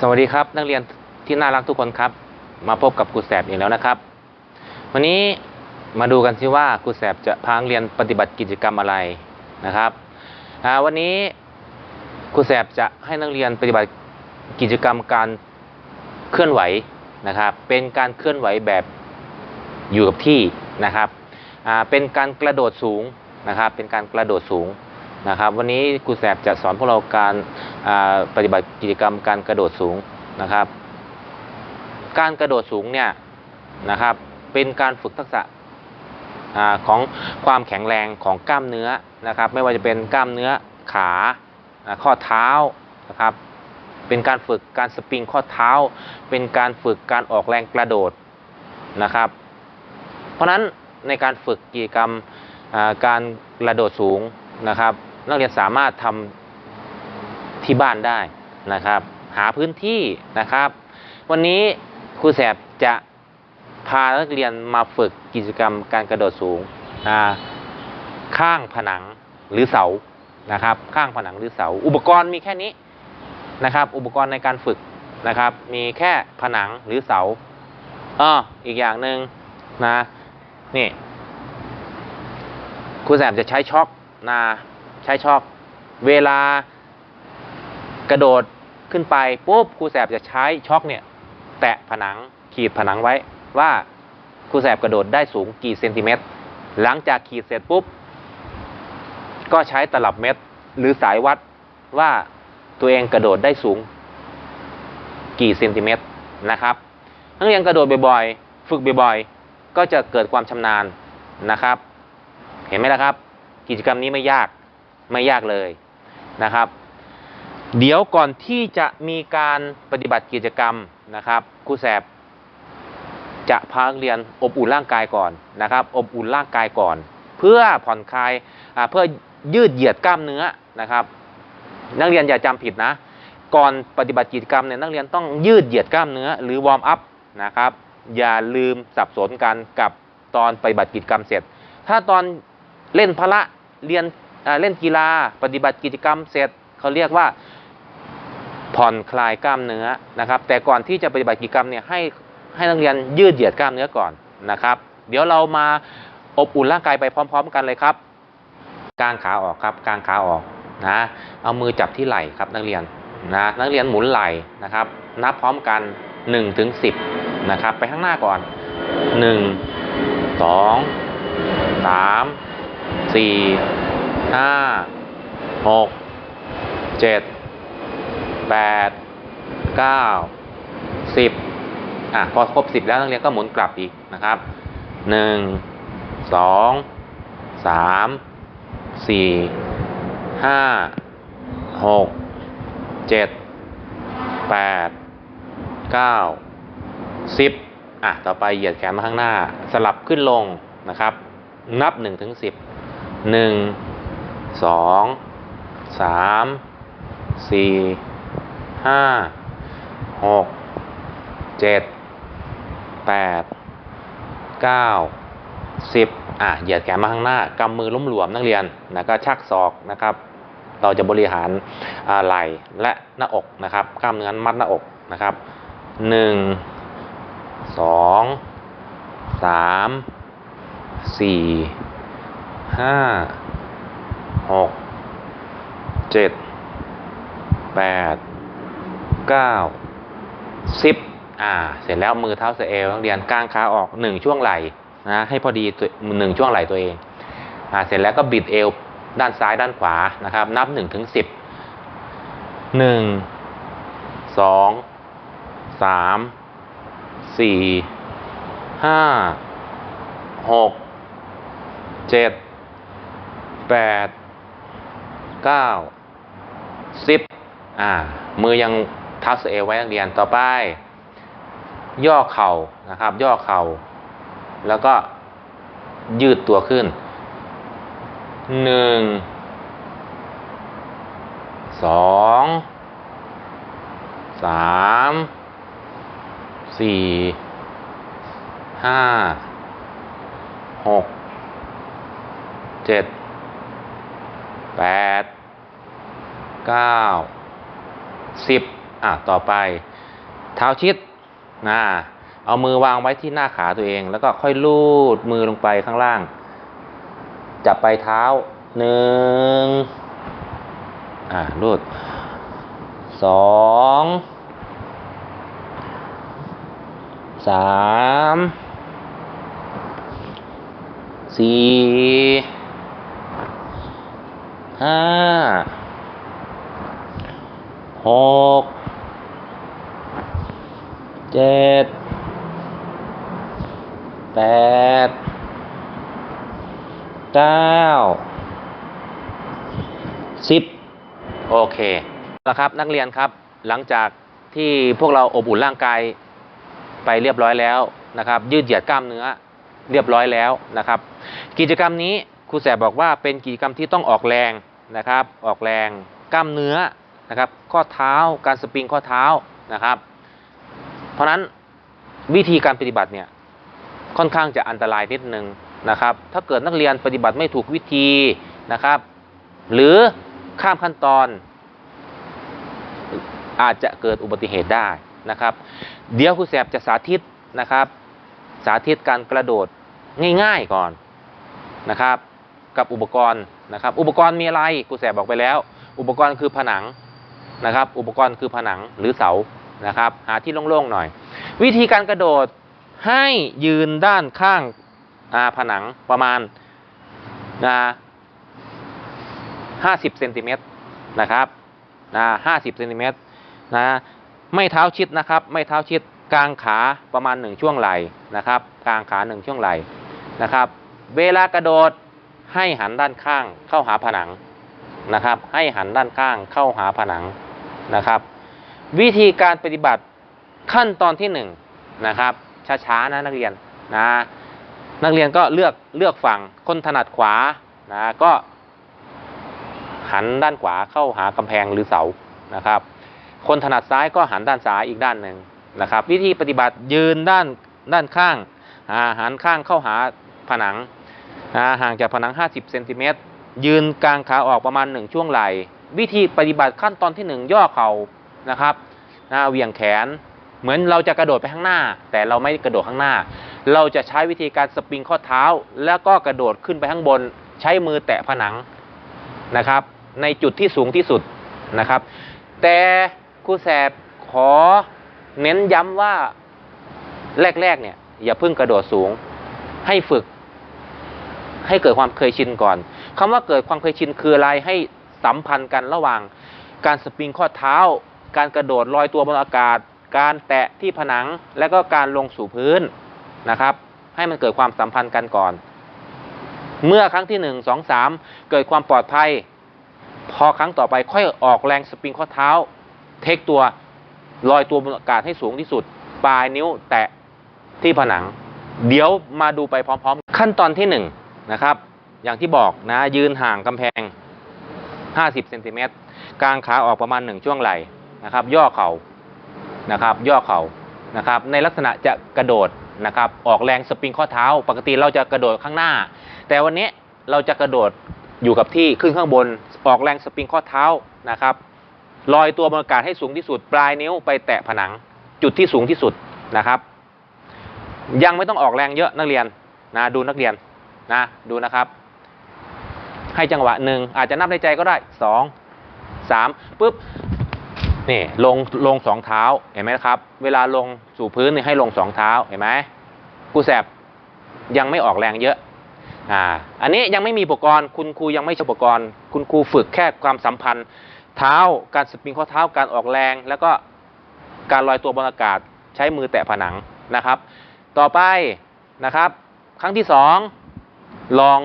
สวัสดีครับนักเรียนที่น่ารักทุกคนครับ มาพบกับครูแสบอีกแล้วนะครับ วันนี้มาดูกันสิว่าครูแสบจะพานักเรียนปฏิบัติกิจกรรมอะไรนะครับวันนี้ครูแสบจะให้นักเรียนปฏิบัติกิจกรรมการเคลื่อนไหวนะครับ เป็นการเคลื่อนไหวแบบอยู่กับที่นะครับเป็นการกระโดดสูงนะครับ เป็นการกระโดดสูงนะครับ วันนี้ครูแสบจะสอนพวกเราการ ปฏิบัติกิจกรรมการกระโดดสูงนะครับ การกระโดดสูงเนี่ยนะครับเป็นการฝึกทักษะอของความแข็งแรงของกล้ามเนื้อนะครับ ไม่ว่าจะเป็นกล้ามเนื้อขาข้อเท้านะครับ เป็นการฝึกการสปริงข้อเท้า เป็นการฝึกการออกแรงกระโดดนะครับ เพราะฉะนั้นในการฝึกกิจกรรมการกระโดดสูงนะครับ นักเรียนสามารถทำ ที่บ้านได้นะครับ หาพื้นที่นะครับ วันนี้ครูแสบจะพานักเรียนมาฝึกกิจกรรมการกระโดดสูงข้างผนังหรือเสานะครับ ข้างผนังหรือเสา อุปกรณ์มีแค่นี้นะครับ อุปกรณ์ในการฝึกนะครับ มีแค่ผนังหรือเสาอ้ออีกอย่างหนึ่งนะนี่ครูแสบจะใช้ช็อคนะใช้ช็อคเวลา กระโดดขึ้นไปปุ๊บครูแสบจะใช้ช็อคเนี่ย แตะผนังขีดผนังไว้ว่าครูแสบกระโดดได้สูงกี่เซนติเมตร หลังจากขีดเสร็จปุ๊บ ก็ใช้ตลับเมตร หรือสายวัดว่าตัวเองกระโดดได้สูง กี่เซนติเมตรนะครับนักเรียนกระโดดบ่อยๆ ฝึกบ่อยๆ ก็จะเกิดความชำนาญนะครับ เห็นไหมล่ะครับ กิจกรรมนี้ไม่ยากไม่ยากเลยนะครับ เดี๋ยวก่อนที่จะมีการปฏิบัติกิจกรรมนะครับครูแสบจะพานักเรียนอบอุ่นร่างกายก่อนนะครับ อบอุ่นร่างกายก่อน เพื่อผ่อนคลายเพื่อยืดเหยียดกล้ามเนื้อนะครับ นักเรียนอย่าจำผิดนะ ก่อนปฏิบัติกิจกรรมเนี่ยนักเรียนต้องยืดเหยียดกล้ามเนื้อ หรือวอร์มอัพนะครับ อย่าลืมสับสนกันกับตอนปฏิบัติกิจกรรมเสร็จ ถ้าตอนเล่นพละเรียนเล่นกีฬาปฏิบัติกิจกรรมเสร็จเขาเรียกว่า ผ่อนคลายกล้ามเนื้อนะครับ แต่ก่อนที่จะปฏิบัติกิจกรรมเนี่ยให้ให้นักเรียนยืดเหยียดกล้ามเนื้อก่อนนะครับ เดี๋ยวเรามาอบอุ่นร่างกายไปพร้อม ๆ กันเลยครับกางขาออกครับกางขาออกนะเอามือจับที่ไหล่ครับนักเรียนนะนักเรียนหมุนไหล่นะครับ นับพร้อมกัน1ถึง10นะครับ ไปข้างหน้าก่อน 1 2 3 4 5 6 7 แปดเก้าสิบอะพอครบสิบแล้วนักเรียนก็หมุนกลับอีกนะครับหนึ่งสองสามสี่ห้าหกเจ็ดแปดเก้าสิบอะต่อไปเหยียดแขนมาข้างหน้า สลับขึ้นลงนะครับ นับหนึ่งถึงสิบหนึ่งสองสามสี่ ห้าหกเจ็ดแปดเก้าสิบอะเหยียดแขนมาข้างหน้ากำมือล้มหลวมนักเรียนนะก็ชักศอกนะครับ เราจะบริหารไหล่และหน้าอกนะครับกล้ามเนื้อมัดหน้าอกนะครับหนึ่งสองสามสี่ห้าหกเจ็ดแปด เก้าสิบอ่า เสร็จแล้วมือเท้าสะเอวนักเรียนกางขาออกหนึ่งช่วงไหล่นะให้พอดีหนึ่งช่วงไหล่ตัวเองอ่าเสร็จแล้วก็บิดเอวด้านซ้ายด้านขวานะครับ นับหนึ่งถึงสิบหนึ่งสองสามสี่ห้าหกเจ็ดแปดเก้าสิบอ่า มือยัง ทับสเอวไว้นักเรียนต่อไป ย่อเข่านะครับ ย่อเข่า แล้วก็ยืดตัวขึ้นหนึ่งสองสามสี่ห้าหกเจ็ดแปดเก้าสิบ อะต่อไปเท้าชิดนะเอามือวางไว้ที่หน้าขาตัวเอง แล้วก็ค่อยลูดมือลงไปข้างล่าง จับไปลายเท้าหนึ่งอ่าลูดสองสามสี่ห้าหก เจ็ดแปดเก้าสิบโอเคแล้วครับนักเรียนครับหลังจากที่พวกเราอบอุ่นร่างกายไปเรียบร้อยแล้วนะครับ ยืดเหยียดกล้ามเนื้อเรียบร้อยแล้วนะครับ กิจกรรมนี้ครูแสบบอกว่าเป็นกิจกรรมที่ต้องออกแรงนะครับ ออกแรงกล้ามเนื้อนะครับ ข้อเท้าการสปริงข้อเท้านะครับ เพราะฉะนั้นวิธีการปฏิบัติเนี่ยค่อนข้างจะอันตรายนิดนึงนะครับ ถ้าเกิดนักเรียนปฏิบัติไม่ถูกวิธีนะครับ หรือข้ามขั้นตอน อาจจะเกิดอุบัติเหตุได้นะครับ เดี๋ยวครูแสบจะสาธิตนะครับ สาธิตการกระโดดง่ายๆก่อนนะครับ กับอุปกรณ์นะครับ อุปกรณ์มีอะไรครูแสบบอกไปแล้ว อุปกรณ์คือผนังนะครับ อุปกรณ์คือผนังหรือเสา นะครับ หาที่โล่งๆหน่อย วิธีการกระโดดให้ยืนด้านข้างาผนังประมาณนะห้าสิบเซนติเมตรนะครับนะห้าสิบเซนติเมตรนะไม่เท้าชิดนะครับ ไม่เท้าชิดกลางขาประมาณหนึ่งช่วงไหล่นะครับ กลางขาหนึ่งช่วงไหล่นะครับ เวลากระโดดให้หันด้านข้างเข้าหาผนังนะครับ ให้หันด้านข้างเข้าหาผนังนะครับ วิธีการปฏิบัติขั้นตอนที่หนึ่งนะครับช้าๆนะนักเรียนนะนักเรียนก็เลือกเลือกฝั่งคนถนัดขวานะก็หันด้านขวาเข้าหากำแพงหรือเสานะครับ คนถนัดซ้ายก็หันด้านซ้ายอีกด้านหนึ่งนะครับ วิธีปฏิบัติยืนด้านด้านข้างหันข้างเข้าหาผนังห่างจากผนัง 50เซนติเมตรยืนกลางขาออกประมาณ 1 ช่วงไหล่วิธีปฏิบัติขั้นตอนที่ 1 ย่อเข่า นะครับนะเหวี่ยงแขน เหมือนเราจะกระโดดไปข้างหน้า แต่เราไม่กระโดดข้างหน้า เราจะใช้วิธีการสปริงข้อเท้า แล้วก็กระโดดขึ้นไปข้างบน ใช้มือแตะผนังนะครับ ในจุดที่สูงที่สุดนะครับ แต่ครูแสบขอเน้นย้ำว่าแรกๆเนี่ยอย่าเพิ่งกระโดดสูง ให้ฝึก ให้เกิดความเคยชินก่อนคำว่าเกิดความเคยชินคืออะไรให้สัมพันธ์กันระหว่างการสปริงข้อเท้า การกระโดดลอยตัวบนอากาศ การแตะที่ผนังและก็การลงสู่พื้นนะครับ ให้มันเกิดความสัมพันธ์กันก่อน เมื่อครั้งที่หนึ่งสองสามเกิดความปลอดภัย พอครั้งต่อไปค่อยออกแรงสปริงข้อเท้า เทคตัวลอยตัวบนอากาศให้สูงที่สุด ปลายนิ้วแตะที่ผนัง เดี๋ยวมาดูไปพร้อม ๆ ขั้นตอนที่หนึ่งนะครับ อย่างที่บอกนะยืนห่างกำแพง 50เซนติเมตรกางขาออกประมาณ 1 ช่วงไหล่ นะครับ ย่อเข่านะครับ ย่อเข่านะครับ ในลักษณะจะกระโดดนะครับ ออกแรงสปริงข้อเท้า ปกติเราจะกระโดดข้างหน้า แต่วันนี้เราจะกระโดดอยู่กับที่ขึ้นข้างบน ออกแรงสปริงข้อเท้านะครับลอยตัวบนอากาศให้สูงที่สุด ปลายนิ้วไปแตะผนัง จุดที่สูงที่สุดนะครับ ยังไม่ต้องออกแรงเยอะนักเรียนนะดูนักเรียนนะดูนะครับ ให้จังหวะหนึ่งอาจจะนับในใจก็ได้สองสามปุ๊บ นี่ลงลงสองเท้าเห็นไหมครับ เวลาลงสู่พื้นนี่ให้ลงสองเท้าเห็นไหมกูแสบยังไม่ออกแรงเยอะอ่าอันนี้ยังไม่มีอุปกรณ์ คุณครูยังไม่ใช้อุปกรณ์ คุณครูฝึกแค่ความสัมพันธ์ เท้าการสปริงข้อเท้าการออกแรง แล้วก็การลอยตัวบนอากาศใช้มือแตะผนังนะครับ ต่อไปนะครับ ครั้งที่สองลอง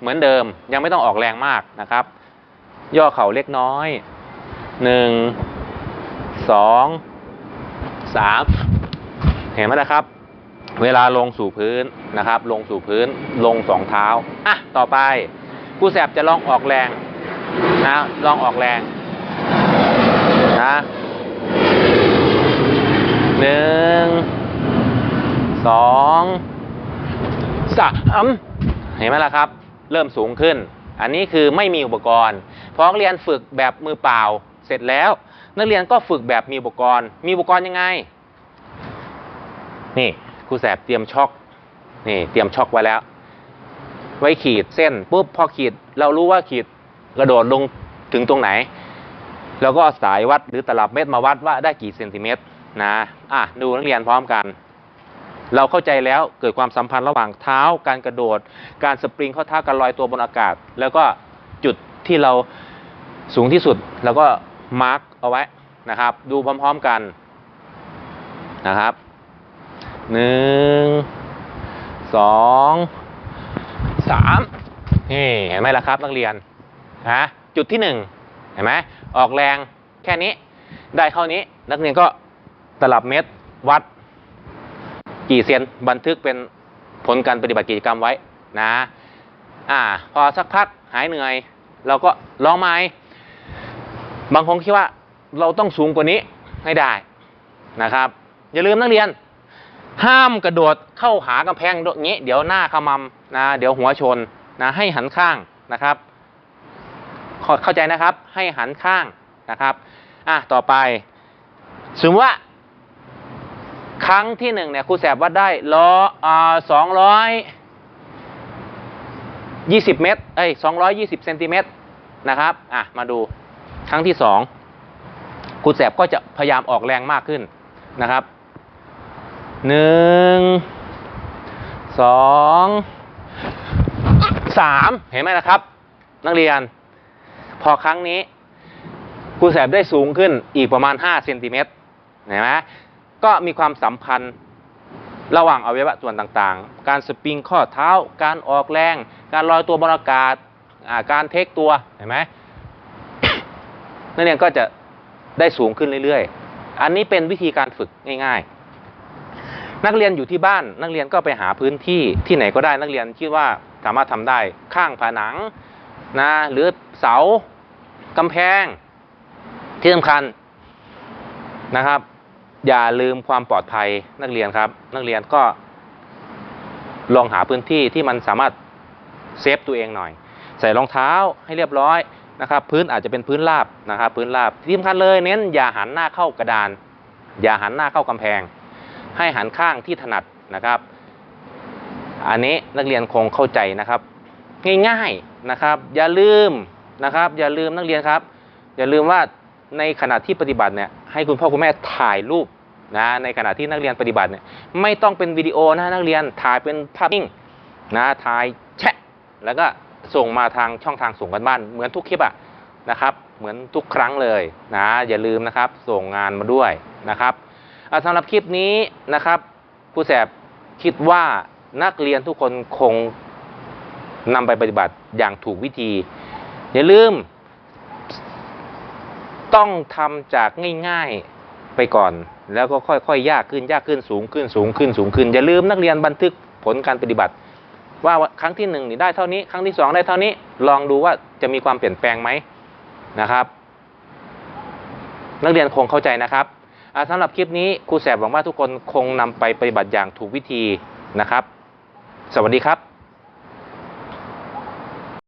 เหมือนเดิมยังไม่ต้องออกแรงมากนะครับ ย่อเข่าเล็กน้อยหนึ่ง สองสามเห็นไหมนะครับ เวลาลงสู่พื้นนะครับ ลงสู่พื้นลงสองเท้าอะต่อไปครูแสบจะลองออกแรงนะลองออกแรงนะหนึ่งสองสามเห็นไหมล่ะครับ เริ่มสูงขึ้น อันนี้คือไม่มีอุปกรณ์พอเรียนฝึกแบบมือเปล่าเสร็จแล้ว นักเรียนก็ฝึกแบบมีอุปกรณ์ มีอุปกรณ์ยังไง นี่ครูแสบเตรียมช็อกนี่เตรียมช็อกไว้แล้ว ไว้ขีดเส้นปุ๊บพอขีด เรารู้ว่าขีดกระโดดลงถึงตรงไหนเราก็สายวัดหรือตลับเมตรมาวัดว่าได้กี่เซนติเมตรนะอะดูนักเรียนพร้อมกัน เราเข้าใจแล้วเกิดความสัมพันธ์ระหว่างเท้าการกระโดด การสปริงข้าเท้าการลอยตัวบนอากาศ แล้วก็จุดที่เราสูงที่สุดเราก็มาร์ก เอาไว้นะครับ ดูพร้อมๆกันนะครับหนึ่งสองสามนี่เห็นไหมล่ะครับนักเรียนฮะจุดที่หนึ่งเห็นไหมออกแรงแค่นี้ได้เท่านี้นักเรียนก็ตลับเมตรวัด กี่เซนบันทึกเป็นผลการปฏิบัติกิจกรรมไว้นะอ่าพอสักพักหายเหนื่อย เราก็ลองใหม่บางคนคิดว่า เราต้องสูงกว่านี้ให้ได้นะครับ อย่าลืมนักเรียน ห้ามกระโดดเข้าหากำแพงอย่างนี้เดี๋ยวหน้าขมำนะเดี๋ยวหัวชนนะให้หันข้างนะครับเข้าเข้าใจนะครับให้หันข้างนะครับอะต่อไปสมมติว่า ครั้งที่หนึ่งเนี่ยครูแสบวัดได้ล้ออ่าสองร้อยยี่สิบเมตรเอ้ยสองร้อยยี่สิบเซนติเมตรนะครับอะมาดูครั้งที่สอง ครูแสบก็จะพยายามออกแรงมากขึ้นนะครับหนึ่งสองสามเห็นไหมล่ะครับ นักเรียน พอครั้งนี้ครูแสบได้สูงขึ้นอีกประมาณ5เซนติเมตรเห็นไหมก็มีความสัมพันธ์ระหว่างอวัยวะส่วนต่างๆ การสปริงข้อเท้า การออกแรง การลอยตัวบนอากาศ การเทคตัว เห็นไหมนักเรียนก็จะ ได้สูงขึ้นเรื่อยๆ อันนี้เป็นวิธีการฝึกง่ายๆ นักเรียนอยู่ที่บ้านนักเรียนก็ไปหาพื้นที่ที่ไหนก็ได้นักเรียนคิดว่าสามารถทำได้ข้างผนังนะหรือเสากำแพงที่สำคัญนะครับ อย่าลืมความปลอดภัยนักเรียนครับ นักเรียนก็ลองหาพื้นที่ที่มันสามารถเซฟตัวเองหน่อย ใส่รองเท้าให้เรียบร้อย นะครับพื้นอาจจะเป็นพื้นราบนะครับพื้นราบที่สำคัญเลยเน้นอย่าหันหน้าเข้ากระดาน อย่าหันหน้าเข้ากำแพง ให้หันข้างที่ถนัดนะครับ อันนี้นักเรียนคงเข้าใจนะครับ ง่ายๆนะครับ อย่าลืมนะครับ อย่าลืมนักเรียนครับ อย่าลืมว่าในขณะที่ปฏิบัติเนี่ยให้คุณพ่อคุณแม่ถ่ายรูปนะในขณะที่นักเรียนปฏิบัติเนี่ยไม่ต้องเป็นวิดีโอนะนักเรียนถ่ายเป็นภาพนิ่งนะถ่ายแชะแล้วก็ ส่งมาทางช่องทางส่งกันบ้าน เหมือนทุกคลิปอะนะครับ เหมือนทุกครั้งเลยนะอย่าลืมนะครับ ส่งงานมาด้วยนะครับสำหรับคลิปนี้นะครับครูแสบคิดว่านักเรียนทุกคนคงนำไปปฏิบัติอย่างถูกวิธี อย่าลืม ต้องทำจากง่ายๆไปก่อน แล้วก็ค่อยๆยากขึ้นยากขึ้นสูงขึ้นสูงขึ้นสูงขึ้น อย่าลืมนักเรียนบันทึกผลการปฏิบัติ ว่าครั้งที่หนึ่งนี่ได้เท่านี้ ครั้งที่สองได้เท่านี้ ลองดูว่าจะมีความเปลี่ยนแปลงไหมนะครับ นักเรียนคงเข้าใจนะครับอ่าสำหรับคลิปนี้ครูแสบหวังว่าทุกคนคงนำไปปฏิบัติอย่างถูกวิธีนะครับ สวัสดีครับ